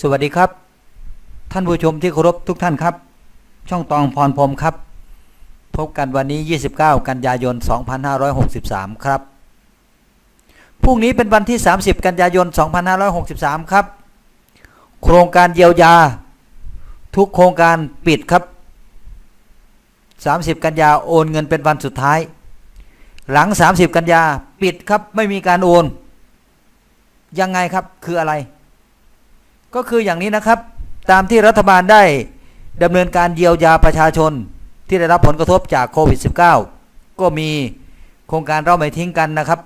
สวัสดีครับ ท่านผู้ชมที่เคารพทุกท่านครับ ช่องตองพรพรมครับ พบกันวันนี้ 29 กันยายน 2563 ครับพรุ่งนี้เป็นวันที่ 30 กันยายน 2563 ครับ โครงการเยียวยา ทุกโครงการปิดครับ 30 กันยาโอนเงินเป็นวันสุดท้าย หลัง 30 กันยาปิดครับไม่มีการโอน ยังไงครับคืออะไร ก็คืออย่างนี้นะครับ ตามที่รัฐบาลได้ดำเนินการเยียวยาประชาชนที่ได้รับผลกระทบจากโควิด -19 ก็มีโครงการเราไม่ทิ้งกันนะครับ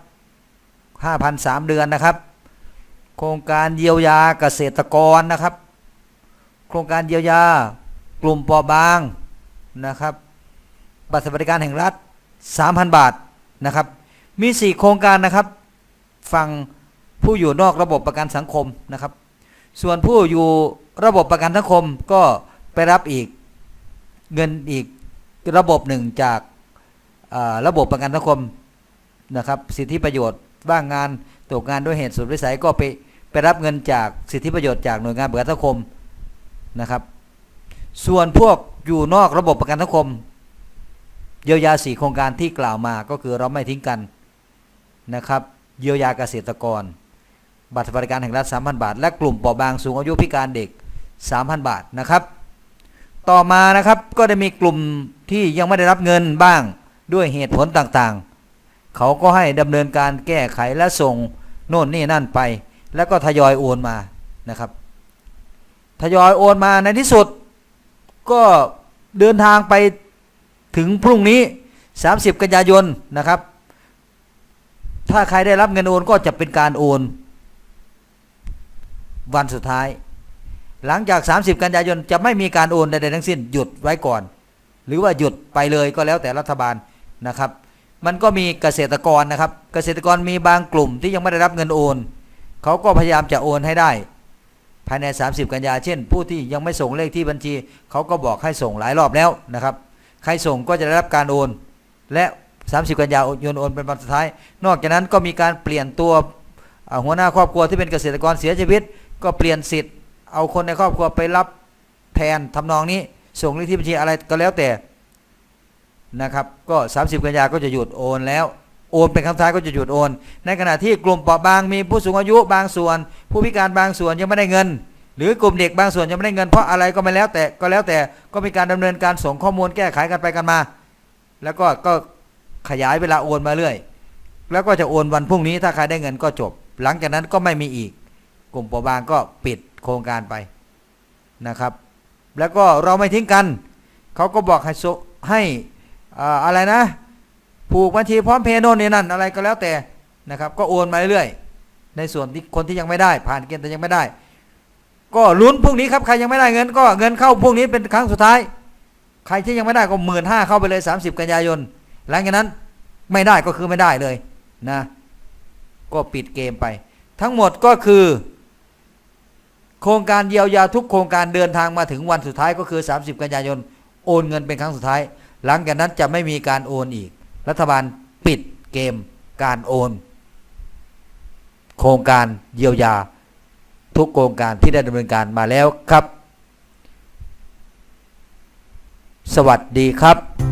5,003 เดือนนะครับ โครงการเยียวยาเกษตรกรนะครับ โครงการเยียวยากลุ่มปราะบางนะครับ บัตรสวัสดิการแห่งรัฐ 3,000 บาทนะครับ มี 4 โครงการนะครับฟังผู้อยู่นอกระบบประกันสังคมนะครับ ส่วนผู้อยู่ระบบประกันสังคมก็ไปรับอีกเงินอีกระบบหนึ่งจาการะบบประกันสังคมนะครับ สิทธิประโยชน์ว่างงานตกงานด้วยเหตุสุดวิสัยก็ไปไปรับเงินจากสิทธิประโยชน์จากหน่วยงานประกันสังคมนะครับ ส่วนพวกอยู่นอกระบบประกันสังคมเยียวยาสี่โครงการที่กล่าวมาก็คือเราไม่ทิ้งกันนะครับ เยียวยาเกษตรกร บัตรสวัสดิการแห่งรัฐ 3,000 บาท และกลุ่มเปราะบางสูงอายุพิการเด็ก 3,000 บาทนะครับ ต่อมานะครับก็ได้มีกลุ่มที่ยังไม่ได้รับเงินบ้างด้วยเหตุผลต่างๆ เขาก็ให้ดำเนินการแก้ไขและส่งโน่นนี่นั่นไป แล้วก็ทยอยโอนมานะครับทยอยโอนมาในที่สุด ก็เดินทางไปถึงพรุ่งนี้ 30 กันยายนนะครับ ถ้าใครได้รับเงินโอนก็จะเป็นการโอน วันสุดท้าย หลังจาก 30 กันยายนจะไม่มีการโอนใดๆทั้งสิ้นหยุดไว้ก่อน หรือว่าหยุดไปเลยก็แล้วแต่รัฐบาลนะครับ มันก็มีเกษตรกรนะครับ เกษตรกรมีบางกลุ่มที่ยังไม่ได้รับเงินโอนเขาก็พยายามจะโอนให้ได้ ภายใน 30 กันยาเช่น ผู้ที่ยังไม่ส่งเลขที่บัญชี เขาก็บอกให้ส่งหลายรอบแล้วนะครับ ใครส่งก็จะได้รับการโอน และ 30 กันยายนโอนเป็นวันสุดท้าย นอกจากนั้นก็มีการเปลี่ยนตัวหัวหน้าครอบครัวที่เป็นเกษตรกรเสียชีวิต ก็เปลี่ยนสิทธิ์ เอาคนในครอบครัวไปรับแทนทำนองนี้ ส่งเลขที่บัญชีอะไรก็แล้วแต่นะครับ ก็ 30 กันยาก็จะหยุดโอนแล้ว โอนเป็นครั้งท้ายก็จะหยุดโอน ในขณะที่กลุ่มเปราะบางมีผู้สูงอายุบางส่วน ผู้พิการบางส่วนยังไม่ได้เงิน หรือกลุ่มเด็กบางส่วนยังไม่ได้เงินเพราะอะไรก็ไม่แล้วแต่ก็แล้วแต่ก็มีการดำเนินการส่งข้อมูลแก้ไขกันไปกันมา แล้วก็ก็ขยายเวลาโอนมาเรื่อย แล้วก็จะโอนวันพรุ่งนี้ถ้าใครได้เงินก็จบ หลังจากนั้นก็ไม่มีอีก กลุ่มเปราะบางก็ปิดโครงการไปนะครับ แล้วก็เราไม่ทิ้งกัน เขาก็บอกให้ให้อ่าอะไรนะ ผูกบัญชีพร้อมเพย์โน่นนี่นั่นอะไรก็แล้วแต่นะครับ ก็โอนมาเรื่อยๆในส่วนที่คนที่ยังไม่ได้ ผ่านเกณฑ์แต่ยังไม่ได้ ก็ลุ้นพรุ่งนี้ครับใครยังไม่ได้เงิน ก็เงินเข้าพรุ่งนี้เป็นครั้งสุดท้าย ใครที่ยังไม่ได้ก็หมื่นห้าเข้าไปเลย 30 กันยายนหลังจากนั้นไม่ได้ก็คือไม่ได้เลยนะ ก็ปิดเกมไป ทั้งหมดก็คือ โครงการเยียวยาทุกโครงการเดินทางมาถึงวันสุดท้ายก็คือ 30 กันยายน โอนเงินเป็นครั้งสุดท้าย หลังจากนั้นจะไม่มีการโอนอีก รัฐบาลปิดเกมการโอน โครงการเยียวยาทุกโครงการที่ได้ดำเนินการมาแล้วครับ สวัสดีครับ